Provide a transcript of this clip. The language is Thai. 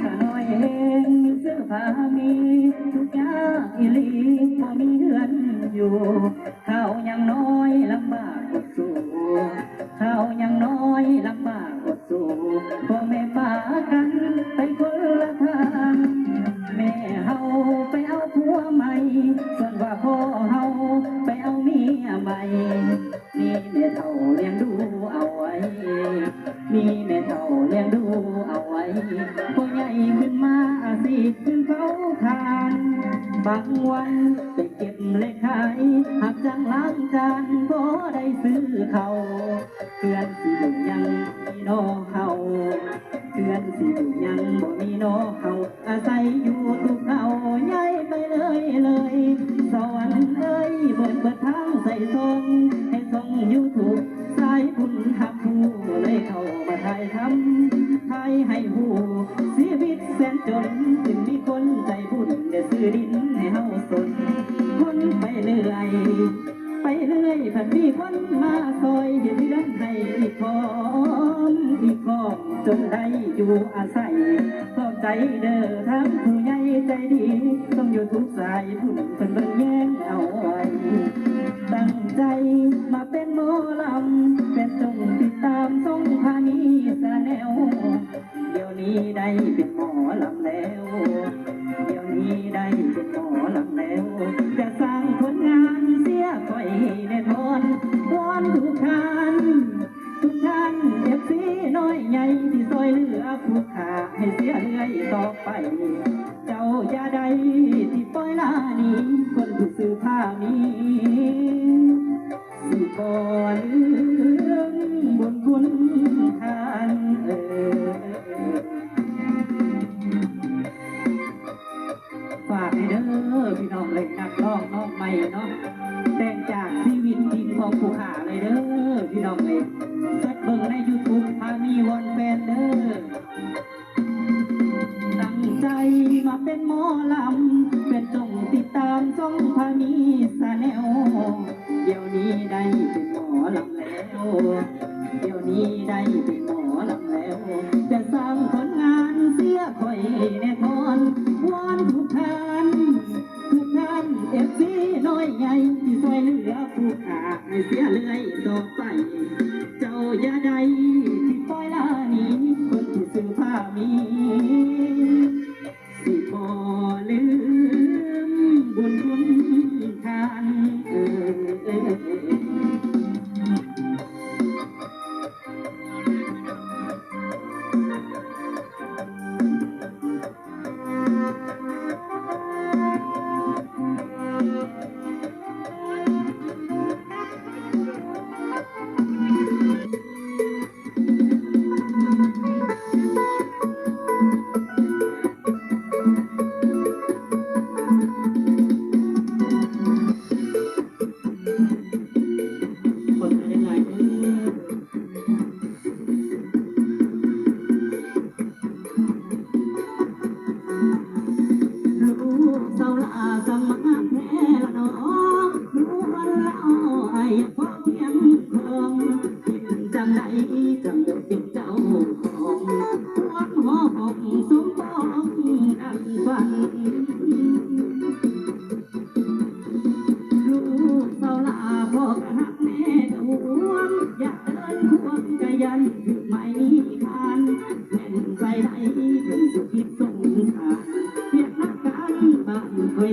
ข้าน้อยเองมีเสื้อผ้ามีทุกอย่างอีหลีพอมีเงินอยู่ พ่อเฮาไปเอาเมียใหม่นี่แม่เฒ่าเลี้ยงดูเอาไว้ มีแม่เฒ่าเลี้ยงดูเอาไว้ผู้ใหญ่ขึ้นมาสิขึ้นเขาทานบางวันไปเก็บเลขขายหักจังล้างจานก็ได้ซื้อเขาเพื่อนสิอยู่ยังมีโนอเฮาเพื่อนสิอยู่ยังบ่มีโนอเฮาอาศัยอยู่ทุก ส่ทรงให้ทรงยูทูบสายบุญหักผู้เลยเข้ามาถ่ายทำถ่ายให้หูชีวิตแสนจนจึงมีคนใจบุญเดี๋ยวซื้อดินให้เฮาสนคนไปเรื่อย ไปเรื่อยผัดมีคนมาซอยเห็นเรื่องให้อีกพร้อมอีกพร้อมจนได้อยู่อาศัยขอบใจเด้อทั้งผู้ใหญ่ใจดี ต้องอยู่ทุกสายพุ่นเป็นเบิ่งแย่งเอาไว้ ตั้งใจมาเป็นหมอลำ เป็นจงติดตามทรงพานีสแนว เดี๋ยวนี้ได้เป็นหมอลำแล้ว ให้เสียเรื่อยต่อไป เจ้าอย่าใดที่ปล่อยลาหนี้คนผู้ซื้อผ้ามีสิบ่ลืมบุญคุณทานเออฝากให้เด้อพี่น้องเลยนักร้องน้องใหม่เนาะแต่งจากชีวิตจริงของผู้ขาเลยเด้อพี่น้อง เป็นหมอลำเป็นจงติดตามช่องพามีสแนวเดี๋ยวนี้ได้เป็นหมอลำแล้ว เดี๋ยวนี้ได้เป็นหมอลำแล้ว จะสร้างผลงานเสียค่อยแน่ทอนวอนทุกท่านทุกท่านเอฟซีน้อยใหญ่ที่ซอยเหลือผู้ขาให้เสียเลยต่อไปเจ้าอย่าใดที่ปล่อยลานี้คนที่ซื้อผ้ามี เพียงคงจังใดจังเดือดเป็นเจ้าของวันหอหอกสมปองดังฝันลูกเศร้าลาพ่อกะหักแม่กะหวงอยากเดินควงกยันไม่คานแม่นใจไหนเป็นสุขิตสงสารเพียงนักกันบ้านคย